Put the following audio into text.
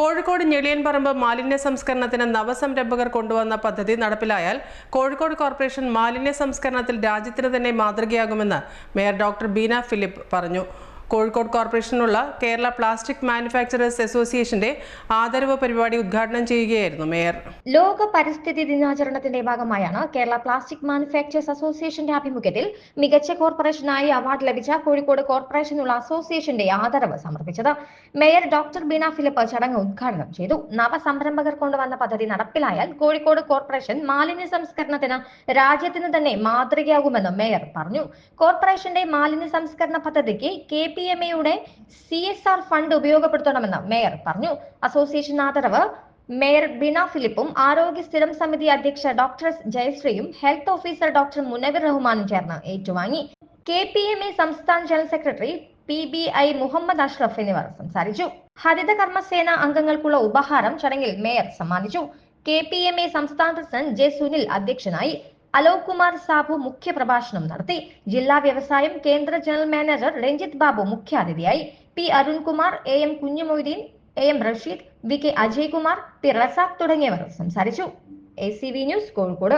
കോഴിക്കോട് ഞെളിയൻപറമ്പ് മാലിന്യ സംസ്കരണത്തിന് നവസംരംഭകർ കൊണ്ടുവന്ന പദ്ധതി നടപ്പിലായാൽ കോഴിക്കോട് കോർപ്പറേഷൻ മാലിന്യ സംസ്കരണത്തിൽ രാജ്യത്തിന് തന്നെ മാതൃകയാകുമെന്ന് മേയർ ഡോക്ടർ ബീന ഫിലിപ്പ് പറഞ്ഞു. കോഴിക്കോട് കോർപ്പറേഷനുള്ള കേരള പ്ലാസ്റ്റിക് മാനുഫാക്ചറേഴ്സ് അസോസിയേഷന്റെ ആദരവ് പരിപാടി ഉദ്ഘാടനം ചെയ്യുകയായിരുന്നു മേയർ. ലോക പരിസ്ഥിതി ദിനാചരണത്തിന്റെ ഭാഗമായാണ് കേരള പ്ലാസ്റ്റിക് മാനുഫാക്ചേഴ്സ് അസോസിയേഷന്റെ ആഭിമുഖ്യത്തിൽ മികച്ച കോർപ്പറേഷനായി അവാർഡ് ലഭിച്ച കോഴിക്കോട് കോർപ്പറേഷനുള്ള അസോസിയേഷന്റെ ആദരവ് സമർപ്പിച്ചത്. മേയർ ഡോക്ടർ ബീന ഫിലിപ്പ് ചടങ്ങ് ഉദ്ഘാടനം ചെയ്തു. നവസംരംഭകർ കൊണ്ടുവന്ന പദ്ധതി നടപ്പിലായാൽ കോഴിക്കോട് കോർപ്പറേഷൻ മാലിന്യ സംസ്കരണത്തിന് രാജ്യത്തിന് തന്നെ മാതൃകയാകുമെന്നും മേയർ പറഞ്ഞു. കോർപ്പറേഷന്റെ മാലിന്യ സംസ്കരണ പദ്ധതിക്ക് കെ പി എം എയുടെ സി എസ് ആർ ഫണ്ട് ഉപയോഗപ്പെടുത്തണമെന്ന് മേയർ പറഞ്ഞു. അസോസിയേഷൻ ആദരവ് മേയർ ബിന ഫിലിപ്പും ആരോഗ്യ സ്ഥിരം സമിതി അധ്യക്ഷ ഡോക്ടർ ജയശ്രീയും ഹെൽത്ത് ഓഫീസർ ഡോക്ടർ മുനവിർ റഹ്മാനും ചേർന്ന് ഏറ്റുവാങ്ങി. കെ പി എം എ സംസ്ഥാന general secretary P B I Muhammad Ashraf എന്നിവർ സംസാരിച്ചു. ഹരിത കർമ്മസേന അംഗങ്ങൾക്കുള്ള ഉപഹാരം ചടങ്ങിൽ മേയർ സമ്മാനിച്ചു. കെ പി എം എ സംസ്ഥാന പ്രസിഡന്റ് ജെ സുനിൽ അധ്യക്ഷനായി. അലോക് കുമാർ സാബു മുഖ്യ പ്രഭാഷണം നടത്തി. ജില്ലാ വ്യവസായം കേന്ദ്ര ജനറൽ മാനേജർ രഞ്ജിത്ത് ബാബു മുഖ്യാതിഥിയായി. P Arunkumar A M Kunhumoideen A M Rasheed V K Ajay Kumar P Razak തുടങ്ങിയവർ സംസാരിച്ചു. A C V news Kozhikode.